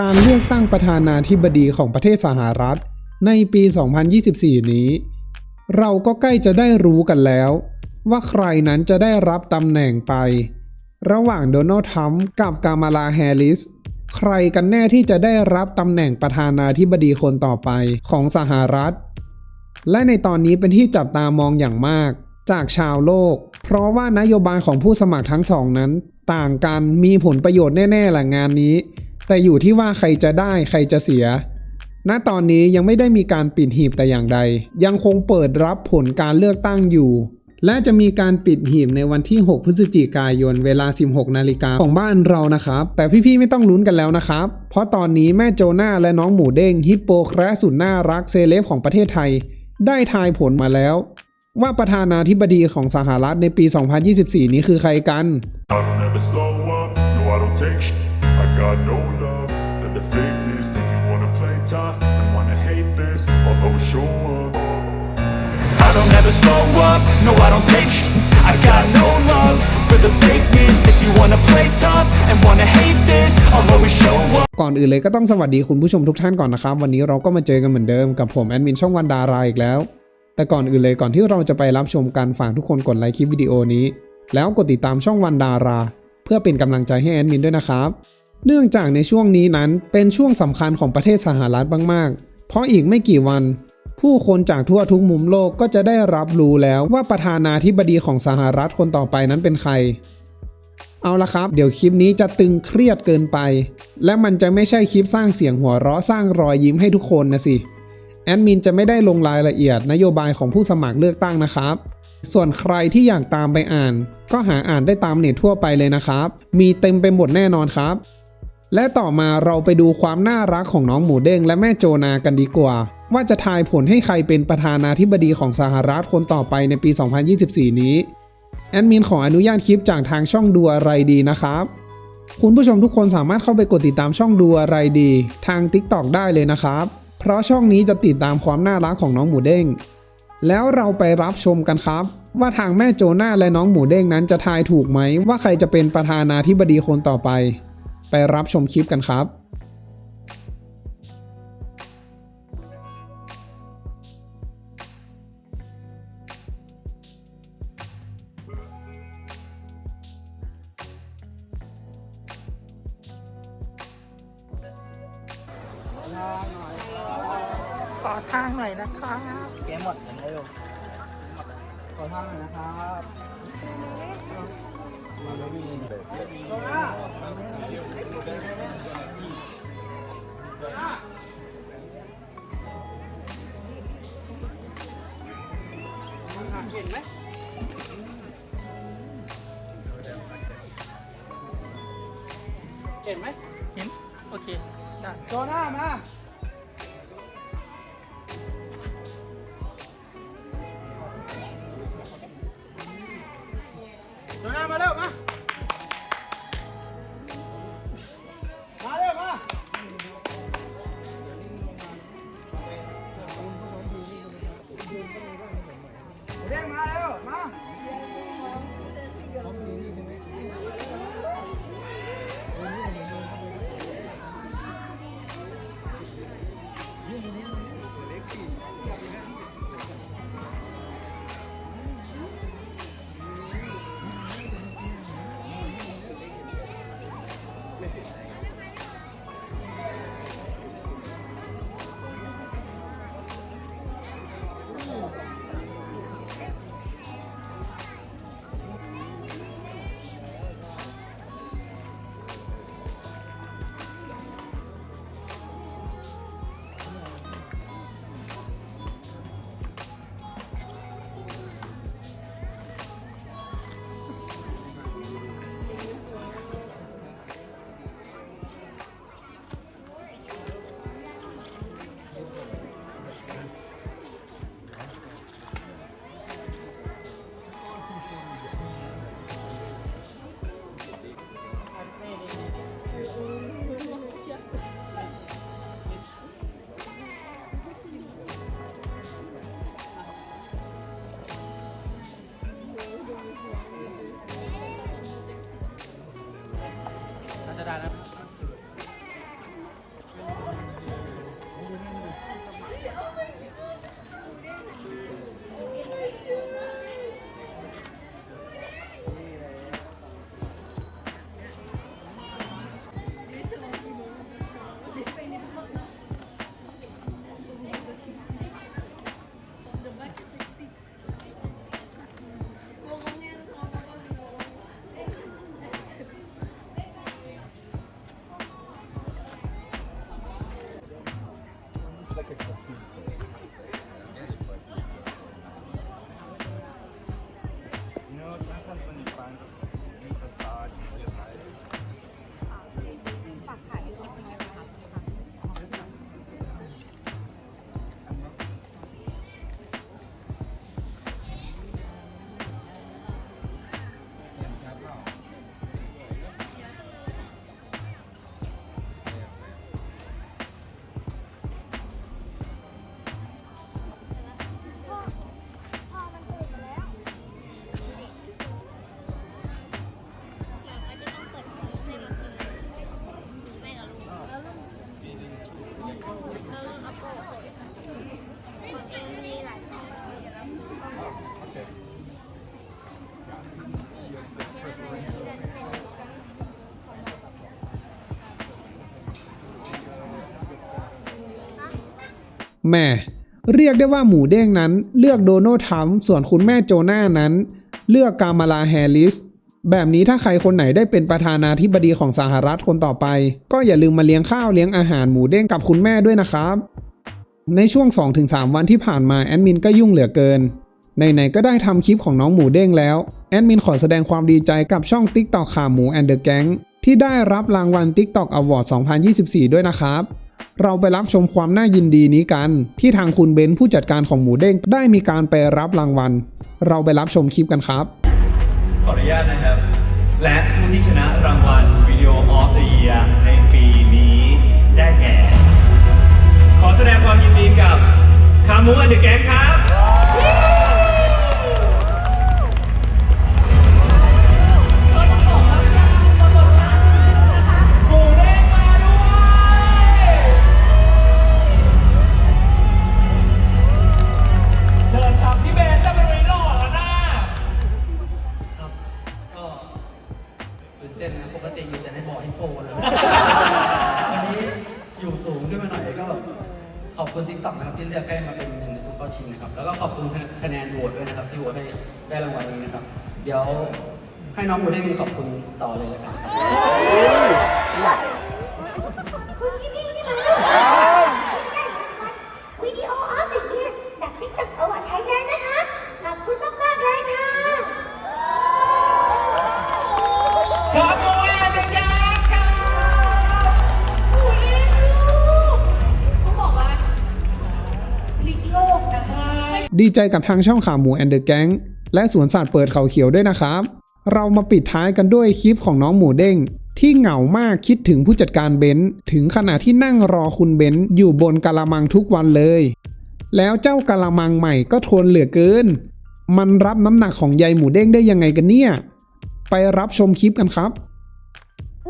การเลือกตั้งประธานาธิบดีของประเทศสหรัฐ ในปี 2024 นี้ เราก็ใกล้จะได้รู้กันแล้ว ว่าใครนั้นจะได้รับตำแหน่งไป ระหว่างโดนัลด์ทรัมป์กับกามาลาแฮร์ริส ใครกันแน่ที่จะได้รับตำแหน่งประธานาธิบดีคนต่อไปของสหรัฐ และในตอนนี้เป็นที่จับตามองอย่างมาก จากชาวโลก เพราะว่านโยบายของผู้สมัครทั้งสองนั้น ต่างกันมีผลประโยชน์แน่ๆแหละงานนี้ แต่อยู่ที่ว่าใครจะได้ใครจะเสีย ณ ตอนนี้ยังไม่ได้มีการปิดหีบแต่อย่างใด ยังคงเปิดรับผลการเลือกตั้งอยู่ และจะมีการปิดหีบในวันที่ 6 พฤศจิกายนเวลา 16 นาฬิกาของบ้านเรานะครับ แต่พี่ๆไม่ต้องลุ้นกันแล้วนะครับ เพราะตอนนี้แม่โจนาและน้องหมูเด้งฮิปโปแครสุดน่ารักเซเลบของประเทศไทย ได้ทายผลมาแล้ว ว่าประธานาธิบดีของสหรัฐในปี 2024 นี้คือใครกัน got no love for the fakeness If you wanna play tough and wanna hate this I'll always show up I don't ever slow up, no I don't take sh- I got no love for the fakeness If you wanna play tough and wanna hate this I'll always show up ก่อนอื่นเลยก็ต้องสวัสดีคุณผู้ชมทุกท่านก่อนนะครับ วันนี้เราก็มาเจอกันเหมือนเดิมกับผมแอดมินช่องวันดาราอีกแล้ว แต่ก่อนอื่นเลยก่อนที่เราจะไปรับชมการฝากทุกคนกดไลค์คลิปวิดีโอนี้ แล้วกดติดตามช่องวันดารา เพื่อเป็นกำลังใจให้แอดมินด้วยนะครับ เนื่องจากในช่วงนี้นั้นเป็นช่วงสำคัญของประเทศสหรัฐมากๆ เพราะอีกไม่กี่วัน ผู้คนจากทั่วทุกมุมโลกก็จะได้รับรู้แล้วว่าประธานาธิบดีของสหรัฐคนต่อไปนั้นเป็นใคร เอาละครับ เดี๋ยวคลิปนี้จะตึงเครียดเกินไป และมันจะไม่ใช่คลิปสร้างเสียงหัวเราะสร้างรอยยิ้มให้ทุกคนนะสิแอดมินจะไม่ได้ลงรายละเอียดนโยบายของผู้สมัครเลือกตั้งนะครับ ส่วนใครที่อยากตามไปอ่าน ก็หาอ่านได้ตามเน็ตทั่วไปเลยนะครับ มีเต็มไปหมดแน่นอนครับ และต่อมาเราไปดูความน่ารักของน้องหมูเด้งและแม่โจนากันดีกว่า ว่าจะทายผลให้ใครเป็นประธานาธิบดีของสหรัฐคนต่อไปในปี 2024 นี้ แอดมินขออนุญาตคลิปจากทางช่องดูอะไรดีนะครับ คุณผู้ชมทุกคนสามารถเข้าไปกดติดตามช่องดูอะไรดี ทาง TikTok ได้เลยนะครับ เพราะช่องนี้จะติดตามความน่ารักของน้องหมูเด้งแล้วเราไปรับชมกันครับ ว่าทางแม่โจนาและน้องหมูเด้งนั้นจะทายถูกไหมว่าใครจะเป็นประธานาธิบดีคนต่อไป ไปรับชมคลิปกันครับขอทางหน่อยนะครับเกมหมดยังไงลูกขอทางหน่อยนะครับ มันไม่มีเห็ มาโจนามาเร็วมา la que está. แม่ เรียกได้ว่าหมูเด้งนั้น เลือกโดนัลด์ทรัมป์ส่วนคุณแม่โจนานั้น เลือกกามาลาแฮร์ริสแบบนี้ถ้าใครคนไหนได้เป็นประธานาธิบดีของสหรัฐคนต่อไป ก็อย่าลืมมาเลี้ยงข้าวเลี้ยงอาหารหมูเด้งกับคุณแม่ด้วยนะครับ ในช่วง 2-3 วันที่ผ่านมาแอดมินก็ยุ่งเหลือเกินไหนๆก็ได้ทำคลิปของน้องหมูเด้งแล้ว แอดมินขอแสดงความดีใจกับช่อง TikTok ขาหมูแอนเดอร์แก๊งที่ได้รับรางวัล TikTok Award 2024 ด้วยนะครับ เราไปรับชมความน่ายินดีนี้กัน ที่ทางคุณเบนซ์ผู้จัดการของหมูเด้งได้มีการไปรับรางวัล เราไปรับชมคลิปกันครับ ขออนุญาตนะครับ และผู้ที่ชนะรางวัลวิดีโอออฟเดอะเยียในปีนี้ได้แก่ ขอแสดงความยินดีกับคามูอันเดอร์แกงครับ ก็ขอบคุณทิกตอกนะครับที่เลือกให้มาเป็นหนึ่งในผู้เข้าชิงนะครับ แล้วก็ขอบคุณคะแนนโหวตด้วยนะครับ ที่โหวตให้ได้รางวัลนี้นะครับ เดี๋ยวให้น้องโมเด้งขอบคุณต่อเลยแล้วกันครับ ดีใจกับทางช่องขาหมูแอนเดอร์แก๊งและสวนสัตว์เปิดเขาเขียวด้วยนะครับ เรามาปิดท้ายกันด้วยคลิปของน้องหมูเด้ง ที่เหงามากคิดถึงผู้จัดการเบนซ์ถึงขณะที่นั่งรอคุณเบนซ์อยู่บนกะละมังทุกวันเลย แล้วเจ้ากะละมังใหม่ก็ทนเหลือเกิน มันรับน้ำหนักของยายหมูเด้งได้ยังไงกันเนี่ย ไปรับชมคลิปกันครับ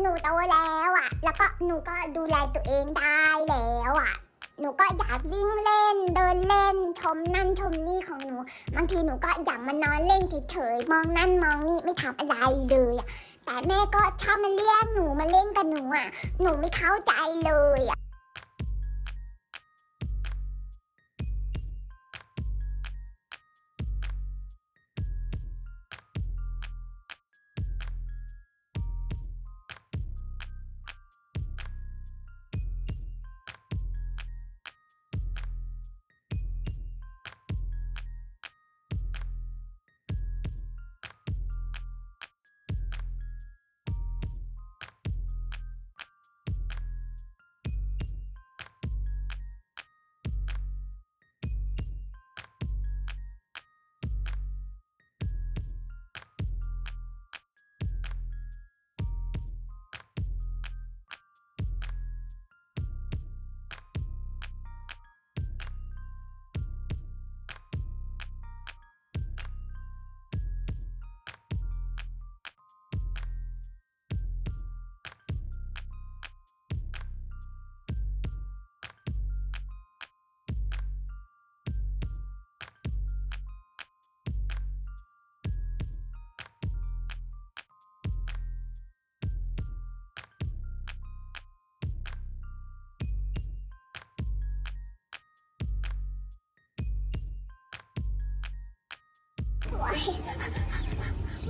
หนูโตแล้วอะ แล้วก็หนูก็ดูแลตัวเองได้แล้วอะ หนูก็อยากวิ่งเล่น เดินเล่น ชมนั่นชมนี่ของหนู บางทีหนูก็อยากมานอนเล่นเฉยๆ มองนั่นมองนี่ไม่ทำอะไรเลยอะแต่แม่ก็ชอบมาเรียกหนูมาเล่นกับหนูอะ หนูไม่เข้าใจเลยอะ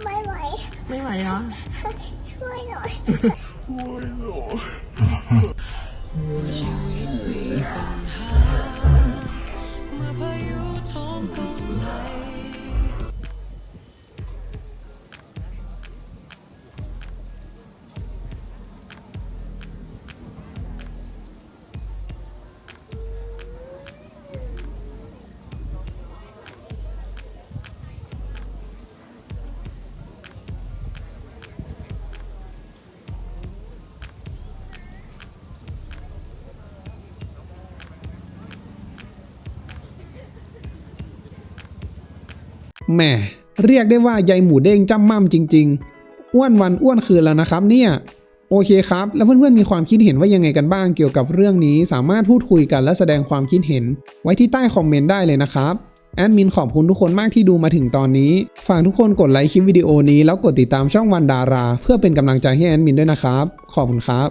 ไหวไม่ไหว ไม่ไหวเหรอ ช่วยหน่อย แหมเรียกได้ว่ายายหมูเด้งจ้ำม่ำจริง ๆ อ้วนวันอ้วนคืนแล้วนะครับ เนี่ย โอเคครับ แล้วเพื่อนๆมีความคิดเห็นว่ายังไงกันบ้างเกี่ยวกับเรื่องนี้ สามารถพูดคุยกันและแสดงความคิดเห็น ไว้ที่ใต้คอมเมนต์ได้เลยนะครับ แอดมินขอบคุณทุกคนมากที่ดูมาถึงตอนนี้ ฝากทุกคนกดไลค์คลิปวิดีโอนี้แล้วกดติดตามช่องวันดารา เพื่อเป็นกำลังใจให้แอดมินด้วยนะครับ ขอบคุณครับ